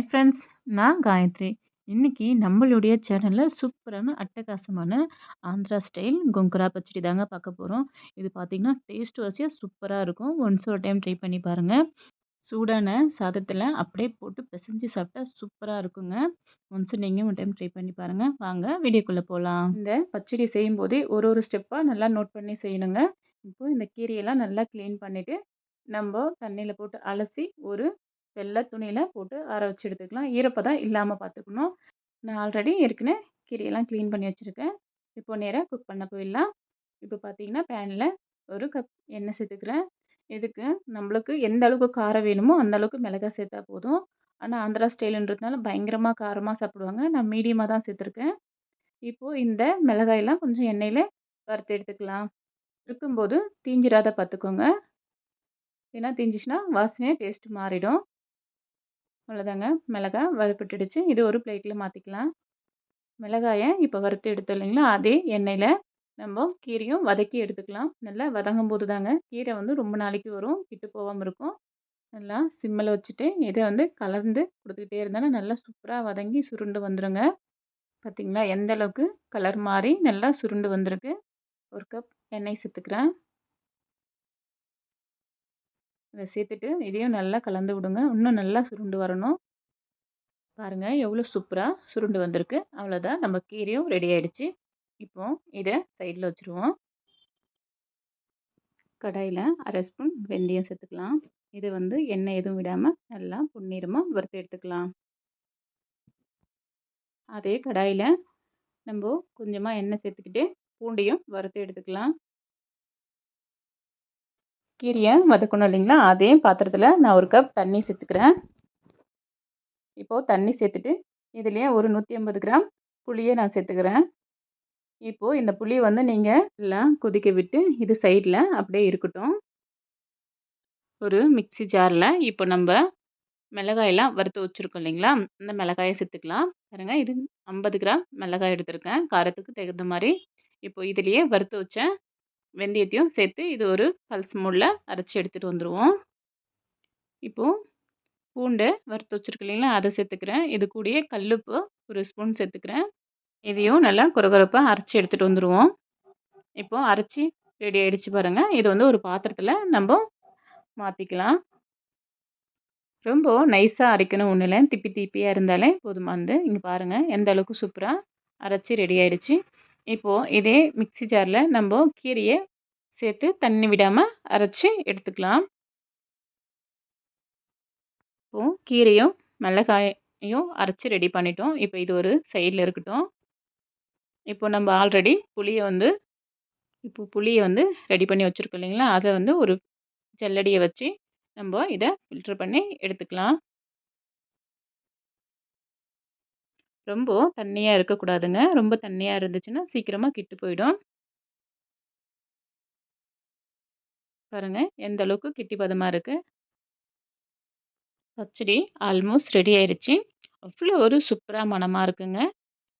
Friends நான் காயத்ரி. இன்றைக்கி நம்மளுடைய சேனலில் சூப்பரான அட்டகாசமான ஆந்திரா ஸ்டைல் கொங்குரா பச்சடி தாங்க பார்க்க போகிறோம் இது பார்த்திங்கன்னா டேஸ்ட் வசியாக சூப்பராக இருக்கும். ஒன்ஸ் ஒரு டைம் ட்ரை பண்ணி பாருங்கள் சூடான சாதத்தில் அப்படியே போட்டு பிசைஞ்சு சாப்பிட்டா சூப்பராக இருக்குங்க. ஒன்ஸ் நீங்கள் ஒரு டைம் ட்ரை பண்ணி பாருங்கள் வாங்க வீடியோக்குள்ளே போகலாம் இந்த பச்சடி செய்யும் போதே ஒரு ஒரு ஸ்டெப்பாக நல்லா நோட் பண்ணி செய்யணுங்க. இப்போது இந்த கீரையெல்லாம் நல்லா க்ளீன் பண்ணிவிட்டு நம்ம தண்ணியில் போட்டு அலசி ஒரு வெள்ளை துணியில் போட்டு ஆற வச்சு எடுத்துக்கலாம். ஈரப்பதம் இல்லாமல் பார்த்துக்கணும். நான் ஆல்ரெடி ஏற்கனவே கீரையெல்லாம் க்ளீன் பண்ணி வச்சுருக்கேன். இப்போ நேராக குக் பண்ண போயிடலாம். இப்போ பார்த்தீங்கன்னா பேனில் ஒரு கப் எண்ணெய் சேர்த்துக்கிறேன். இதுக்கு நம்மளுக்கு எந்த அளவுக்கு காரம் வேணுமோ அந்த அளவுக்கு மிளகாய் சேர்த்தா போதும். ஆனால் ஆந்திரா ஸ்டைலுன்றதுனால பயங்கரமாக காரமாக சாப்பிடுவாங்க. நான் மீடியமாக தான் சேர்த்துருக்கேன். இப்போது இந்த மிளகாயெல்லாம் கொஞ்சம் எண்ணெயில் வறுத்து எடுத்துக்கலாம். இருக்கும்போது தீஞ்சிராத பார்த்துக்கோங்க. ஏன்னா தீஞ்சிச்சுன்னா வாசனையாக டேஸ்ட் மாறிடும். அவ்வளோதாங்க. மிளகாய் வறுப்பட்டுடுச்சு இது ஒரு பிளேட்டில் மாற்றிக்கலாம் மிளகாயை இப்போ வறுத்து எடுத்தோம் இல்லைங்களா? அதே எண்ணெயில் நம்ம கீரையும் வதக்கி எடுத்துக்கலாம். நல்லா வதங்கும் போது தாங்க கீரை வந்து ரொம்ப நாளைக்கு வரும். கிட்டு போகாமல் இருக்கும். நல்லா சிம்மில் வச்சுட்டு இதை வந்து கலந்து கொடுத்துக்கிட்டே இருந்தாலும் நல்லா சூப்பராக வதங்கி சுருண்டு வந்துடுங்க பார்த்திங்களா? எந்த அளவுக்கு கலர் மாறி நல்லா சுருண்டு வந்திருக்கு. ஒரு கப் எண்ணெய் சேர்த்துக்கிறேன். இதை சேர்த்துட்டு இதையும் நல்லா கலந்து விடுங்க. இன்னும் நல்லா சுருண்டு வரணும். பாருங்கள் எவ்வளோ சூப்பராக சுருண்டு வந்திருக்கு. அவ்வளோதான் நம்ம கீரையும் ரெடி ஆகிடுச்சு இப்போ இதை சைடில் வச்சுருவோம். கடாயில் அரை ஸ்பூன் வெந்தயம் சேர்த்துக்கலாம். இது வந்து எண்ணெய் எதுவும் விடாமல் நல்லா பொன்னிறமாக வறுத்து எடுத்துக்கலாம். அதே கடாயில் நம்ம கொஞ்சமாக எண்ணெய் சேர்த்துக்கிட்டு பூண்டையும் வறுத்து எடுத்துக்கலாம். கீரையை வதக்கணும் இல்லைங்களா? அதே பாத்திரத்தில் நான் ஒரு கப் தண்ணி சேர்த்துக்கிறேன். இப்போது தண்ணி சேர்த்துட்டு இதுலேயே ஒரு நூற்றி ஐம்பது கிராம் புளியை நான் சேர்த்துக்கிறேன். இப்போது இந்த புளி வந்து நீங்கள் எல்லாம் கொதிக்க விட்டு இது சைடில் அப்படியே இருக்கட்டும். ஒரு மிக்சி ஜாரில் இப்போ நம்ம மிளகாயெல்லாம் வறுத்து வச்சுருக்கோம் இல்லைங்களா? இந்த மிளகாயை சேர்த்துக்கலாம். பாருங்கள் இது ஐம்பது கிராம் மிளகாய் எடுத்திருக்கேன். காரத்துக்கு தகுந்த மாதிரி இப்போ இதுலேயே வறுத்து வச்சேன் வெந்தயத்தையும் சேர்த்து இது ஒரு பல்ஸ் மூடில் அரைச்சி எடுத்துகிட்டு வந்துடுவோம் இப்போது பூண்டை வறுத்து வச்சுருக்கு இல்லைங்களா அதை சேர்த்துக்கிறேன். இது கூடயே கல்லுப்பு ஒரு ஸ்பூன் சேர்த்துக்கிறேன். இதையும் நல்லா குறகுறப்பாக அரைச்சி எடுத்துகிட்டு வந்துடுவோம் இப்போது அரைச்சி ரெடி ஆகிடுச்சு பாருங்கள் இது வந்து ஒரு பாத்திரத்தில் நம்ம மாற்றிக்கலாம் ரொம்ப நைஸாக அரைக்கணும் ஒன்றும் இல்லை திப்பி திப்பியாக இருந்தாலே போதுமானது. இங்கே பாருங்கள் எந்த அளவுக்கு சூப்பராக அரைச்சி ரெடி ஆகிடுச்சு இப்போது இதே மிக்சி ஜாரில் நம்ம கீரையை சேர்த்து தண்ணி விடாமல் அரைச்சி எடுத்துக்கலாம். இப்போது கீரையும் மிளகாயும் அரைச்சி ரெடி பண்ணிட்டோம். இப்போ இது ஒரு சைடில் இருக்கட்டும். இப்போ நம்ம ஆல்ரெடி புளியை வந்து இப்போ புளியை வந்து ரெடி பண்ணி வச்சுருக்கோம் இல்லைங்களா? அதை வந்து ஒரு ஜல்லடியை வச்சு நம்ம இதை ஃபில்ட்ரு பண்ணி எடுத்துக்கலாம். ரொம்ப தண்ணியாக இருக்கக்கூடாதுங்க ரொம்ப தண்ணியாக இருந்துச்சுன்னா சீக்கிரமாக கிட்டு போயிடும். பாருங்கள் எந்த அளவுக்கு கிட்டி பதமாக இருக்குது பச்சடி ஆல்மோஸ்ட் ரெடி ஆயிடுச்சு அவ்வளோ ஒரு சூப்பராக மனமாக இருக்குங்க.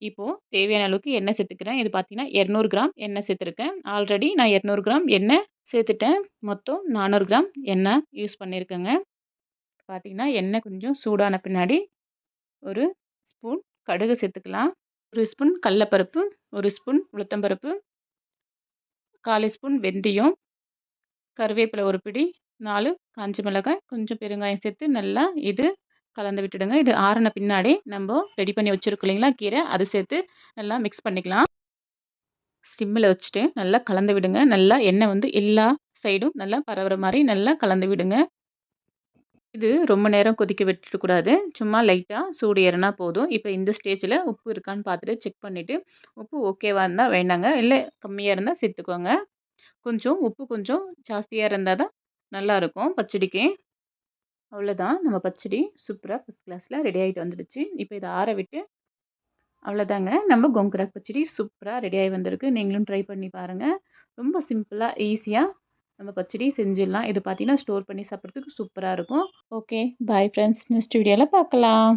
இப்போது தேவையான அளவுக்கு எண்ணெய் சேர்த்துக்கிறேன். இது பார்த்தீங்கன்னா இரநூறு கிராம் எண்ணெய் சேர்த்துருக்கேன். ஆல்ரெடி நான் இரநூறு கிராம் எண்ணெய் சேர்த்துட்டேன். மொத்தம் நானூறு கிராம் எண்ணெய் யூஸ் பண்ணியிருக்கேங்க. பார்த்தீங்கன்னா எண்ணெய் கொஞ்சம் சூடான பின்னாடி ஒரு ஸ்பூன் கடுகு சேர்த்துக்கலாம். ஒரு ஸ்பூன் கடலப்பருப்பு ஒரு ஸ்பூன் உளுத்தம்பருப்பு காலி ஸ்பூன் வெந்தயம் கருவேப்பிலை ஒரு பிடி நாலு காஞ்ச மிளகாய் கொஞ்சம் பெருங்காயம் சேர்த்து நல்லா இது கலந்து விட்டுடுங்க. இது ஆறின பின்னாடி நம்ம ரெடி பண்ணி வச்சுருக்கோம் இல்லைங்களா? கீரை அது சேர்த்து நல்லா மிக்ஸ் பண்ணிக்கலாம். ஸ்டிம்மில் வச்சுட்டு நல்லா கலந்து விடுங்க. நல்லா எண்ணெய் வந்து எல்லா சைடும் நல்லா பரவுற மாதிரி நல்லா கலந்து விடுங்க. இது ரொம்ப நேரம் கொதிக்க விட்டுடக்கூடாது சும்மா லைட்டாக சூடு ஏறினா போதும். இப்போ இந்த ஸ்டேஜில் உப்பு இருக்கான்னு பார்த்துட்டு செக் பண்ணிவிட்டு உப்பு ஓகேவாக இருந்தால் வேண்டாங்க. இல்லை கம்மியாக இருந்தால் சேர்த்துக்கோங்க. கொஞ்சம் உப்பு கொஞ்சம் ஜாஸ்தியாக இருந்தால் தான் நல்லாயிருக்கும் பச்சடிக்கு. அவ்வளோதான். நம்ம பச்சடி சூப்பராக ஃபஸ்ட் கிளாஸில் ரெடி ஆகிட்டு வந்துடுச்சு. இப்போ இதை ஆற விட்டு அவ்வளோதாங்க. நம்ம கொங்குராக் பச்சடி சூப்பராக ரெடி ஆகி வந்திருக்கு. நீங்களும் ட்ரை பண்ணி பாருங்கள் ரொம்ப சிம்பிளாக ஈஸியாக நம்ம பச்சடி செஞ்சிடலாம். இது பார்த்தீங்கன்னா ஸ்டோர் பண்ணி சாப்பிட்றதுக்கு சூப்பராக இருக்கும். ஓகே பாய் ஃப்ரெண்ட்ஸ் நெக்ஸ்ட் வீடியோவில் பார்க்கலாம்